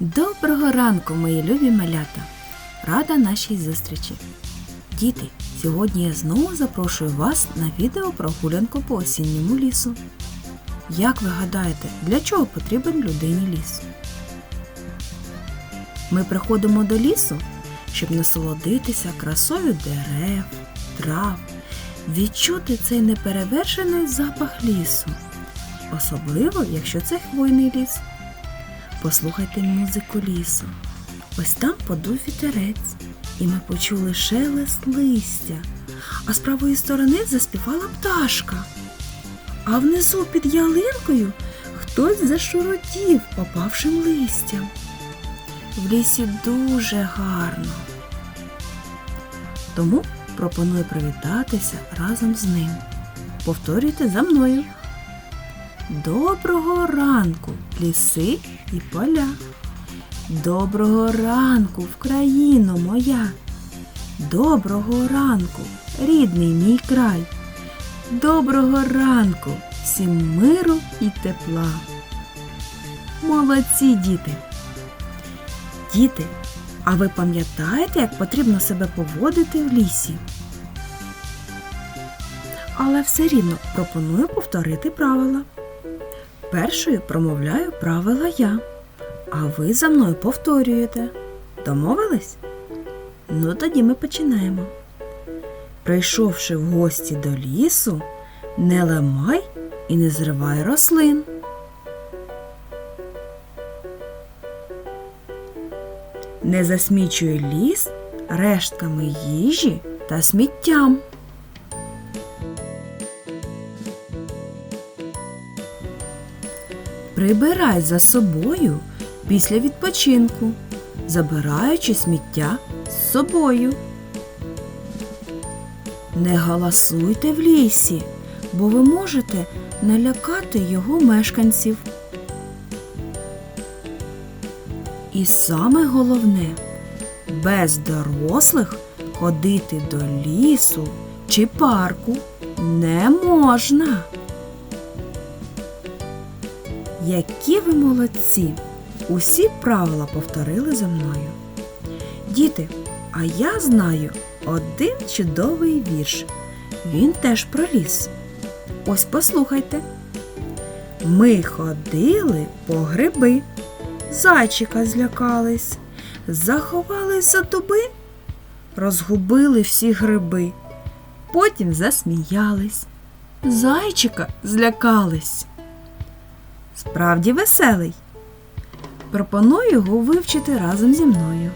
Доброго ранку, мої любі малята! Рада нашій зустрічі. Діти, сьогодні я знову запрошую вас на відео прогулянку по осінньому лісу. Як ви гадаєте, для чого потрібен людині ліс? Ми приходимо до лісу, щоб насолодитися красою дерев, трав, відчути цей неперевершений запах лісу, особливо, якщо це хвойний ліс. Послухайте музику лісу. Ось там подув вітерець, і ми почули шелест листя, а з правої сторони заспівала пташка. А внизу під ялинкою хтось зашуротів попавшим листям. В лісі дуже гарно. Тому пропоную привітатися разом з ним. Повторюйте за мною. Доброго ранку, ліси і поля. Доброго ранку, Вкраїно моя. Доброго ранку, рідний мій край. Доброго ранку, всім миру і тепла. Молодці діти. Діти, а ви пам'ятаєте, як потрібно себе поводити в лісі? Але все рівно пропоную повторити правила. Першою промовляю правила я, а ви за мною повторюєте. Домовились? Ну тоді ми починаємо. Прийшовши в гості до лісу, не ламай і не зривай рослин. Не засмічуй ліс рештками їжі та сміттям. Прибирай за собою після відпочинку, забираючи сміття з собою. Не галасуйте в лісі, бо ви можете налякати його мешканців. І саме головне, без дорослих ходити до лісу чи парку не можна. Які ви молодці! Усі правила повторили за мною. Діти, а я знаю один чудовий вірш. Він теж про ліс. Ось послухайте. Ми ходили по гриби, зайчика злякались, заховались за дуби, розгубили всі гриби, потім засміялись, зайчика злякались. Справді веселий. Пропоную його вивчити разом зі мною.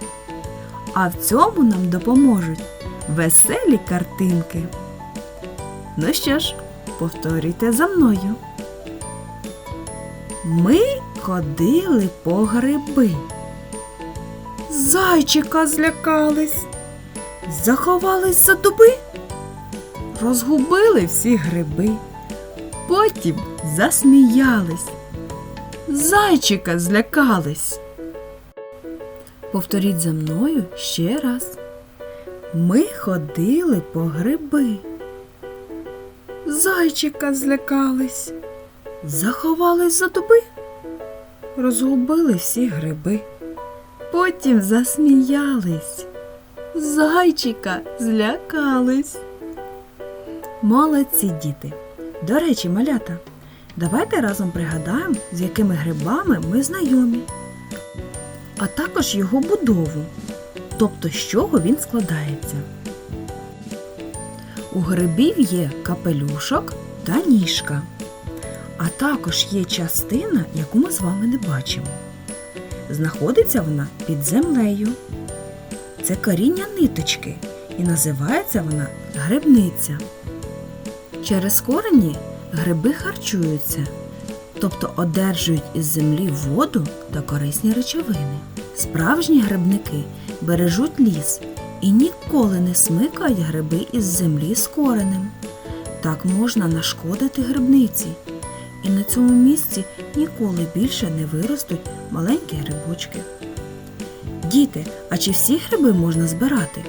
А в цьому нам допоможуть веселі картинки. Ну що ж, повторюйте за мною. Ми ходили по гриби. Зайчика злякались, заховались за дуби, розгубили всі гриби, потім засміялись зайчика злякались. Повторіть за мною ще раз. Ми ходили по гриби. Зайчика злякались, заховались за дуби, розгубили всі гриби. Потім засміялись, зайчика злякались. Молодці діти. До речі, малята. Давайте разом пригадаємо, з якими грибами ми знайомі, а також його будову, тобто з чого він складається. У грибів є капелюшок та ніжка, а також є частина, яку ми з вами не бачимо. Знаходиться вона під землею. Це коріння ниточки і називається вона грибниця. Через корені Гриби харчуються, тобто одержують із землі воду та корисні речовини. Справжні грибники бережуть ліс і ніколи не смикають гриби із землі з коренем. Так можна нашкодити грибниці. І на цьому місці ніколи більше не виростуть маленькі грибочки. Діти, а чи всі гриби можна збирати?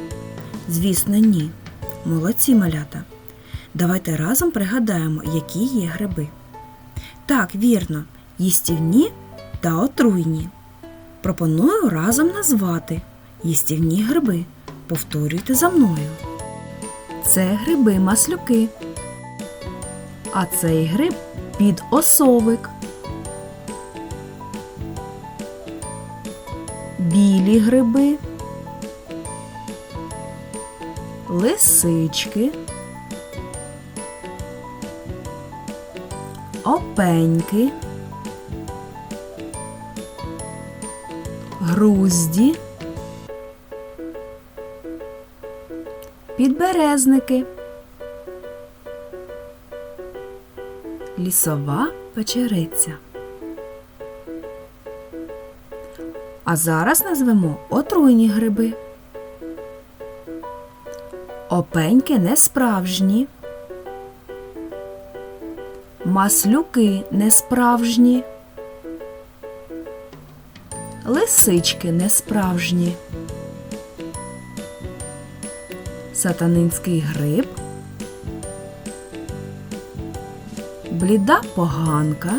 Звісно, ні. Молодці малята. Давайте разом пригадаємо, які є гриби. Так, вірно, їстівні та отруйні. Пропоную разом назвати їстівні гриби. Повторюйте за мною. Це гриби маслюки. А цей гриб підосовик. Білі гриби. Лисички. Опеньки. Грузді. Підберезники. Лісова печериця. А зараз назвемо отруйні гриби. Опеньки несправжні. Маслюки несправжні. Лисички несправжні. Сатанинський гриб. Бліда поганка.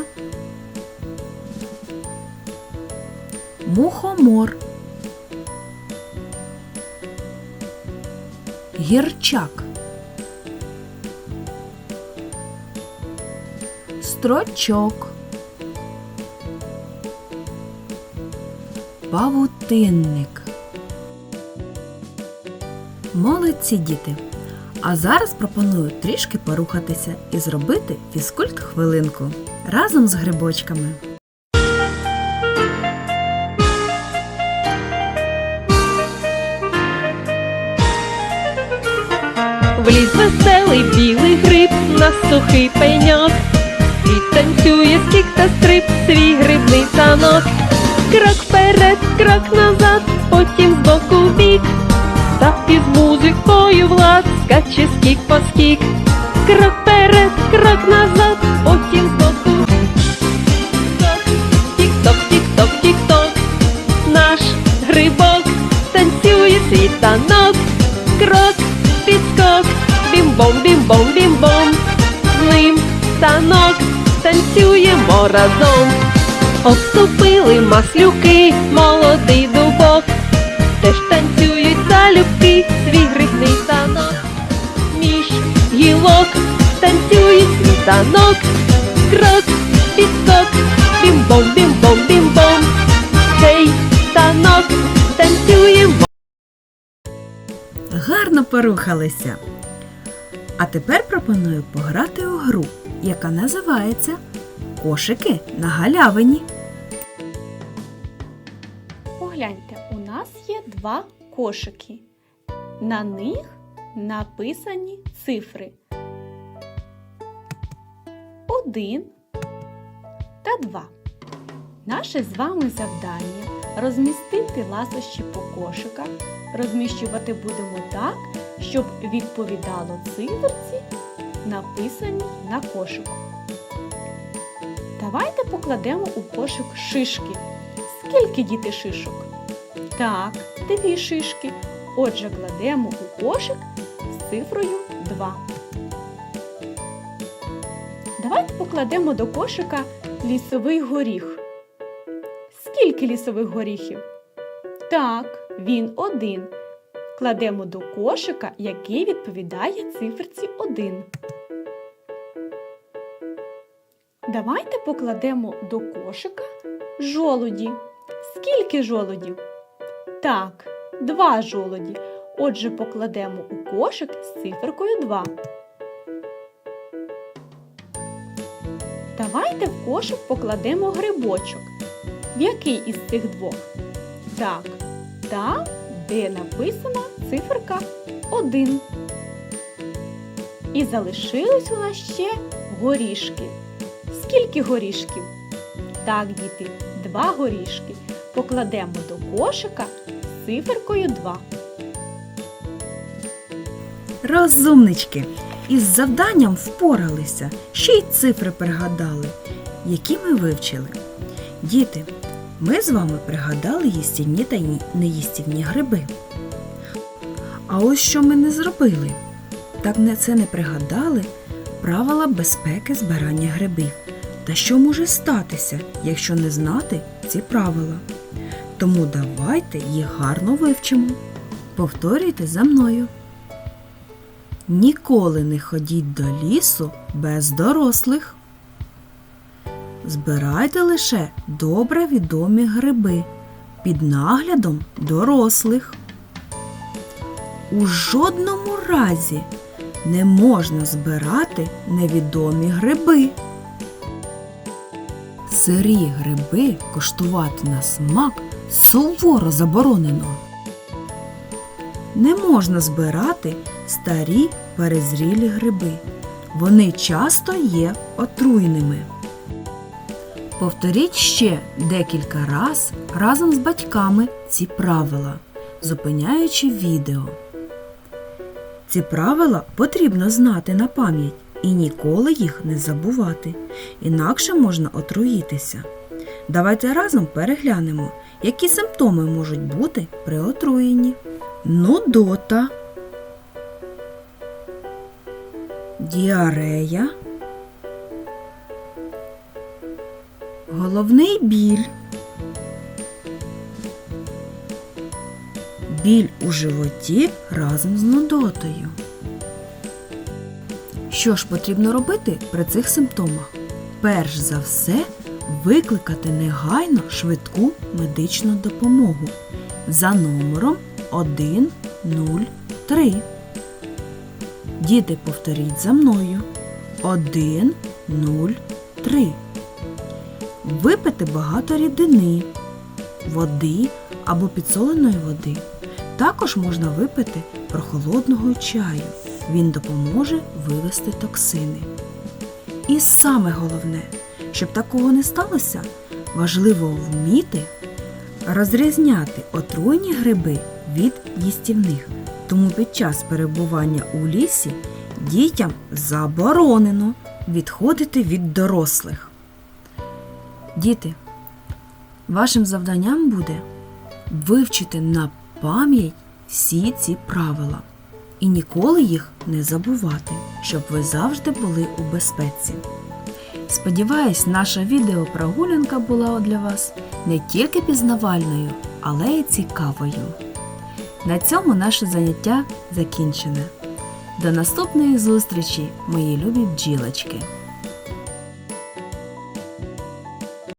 Мухомор. Гірчак. Строчок. Павутинник. Молодці діти! А зараз пропоную трішки порухатися і зробити фізкульт хвилинку разом з грибочками. Вліз веселий білий гриб на сухий пеньок танцює скік та стрип свій грибний танок. Крок вперед, крок назад, потім з в бік. Та із музикою влад скаче скік по скік. Крок вперед, крок назад, маслюки, молодий дубок Теж танцюють залюбки свій грибний танок Між гілок танцює свій танок Крок, підскок, бім-бом, бім-бом, бім-бом Цей танок танцюємо Гарно порухалися. А тепер пропоную пограти у гру, яка називається Кошики на галявині. Погляньте, у нас є два кошики. На них написані цифри. Один та два. Наше з вами завдання розмістити ласощі по кошиках. Розміщувати будемо так, щоб відповідало циферці, написаній на кошику. Давайте покладемо у кошик шишки. Скільки діти шишок? Так, дві шишки. Отже, кладемо у кошик з цифрою 2. Давайте покладемо до кошика лісовий горіх. Скільки лісових горіхів? Так, він один. Кладемо до кошика, який відповідає циферці 1. Давайте покладемо до кошика жолуді. Скільки жолудів? Так, два жолуді. Отже, покладемо у кошик з циферкою 2. Давайте в кошик покладемо грибочок. В який із цих двох? Так, та, де написана циферка 1. І залишились у нас ще горішки. Скільки горішків? Так, діти, два горішки. Покладемо до кошика циферкою 2. Розумнички! Із завданням впоралися, ще й цифри пригадали, які ми вивчили. Діти, ми з вами пригадали їстівні та неїстівні гриби. А ось що ми не зробили. Так не це не пригадали правила безпеки збирання грибів. Та що може статися, якщо не знати ці правила? Тому давайте їх гарно вивчимо. Повторюйте за мною. Ніколи не ходіть до лісу без дорослих. Збирайте лише добре відомі гриби під наглядом дорослих. У жодному разі не можна збирати невідомі гриби. Сирі гриби коштувати на смак суворо заборонено. Не можна збирати старі перезрілі гриби. Вони часто є отруйними. Повторіть ще декілька раз разом з батьками ці правила, зупиняючи відео. Ці правила потрібно знати на пам'ять і ніколи їх не забувати, інакше можна отруїтися. Давайте разом переглянемо, які симптоми можуть бути при отруєнні. Нудота, діарея, головний біль, біль у животі разом з нудотою. Що ж потрібно робити при цих симптомах? Перш за все, викликати негайно швидку медичну допомогу за номером 103. Діти, повторіть за мною. 103. Випити багато рідини, води або підсоленої води. Також можна випити прохолодного чаю. Він допоможе вивести токсини. І саме головне, щоб такого не сталося, важливо вміти розрізняти отруйні гриби від їстівних. Тому під час перебування у лісі дітям заборонено відходити від дорослих. Діти, вашим завданням буде вивчити на пам'ять всі ці правила і ніколи їх не забувати, щоб ви завжди були у безпеці. Сподіваюсь, наша відеопрогулянка була для вас не тільки пізнавальною, але й цікавою. На цьому наше заняття закінчене. До наступної зустрічі, мої любі бджілочки!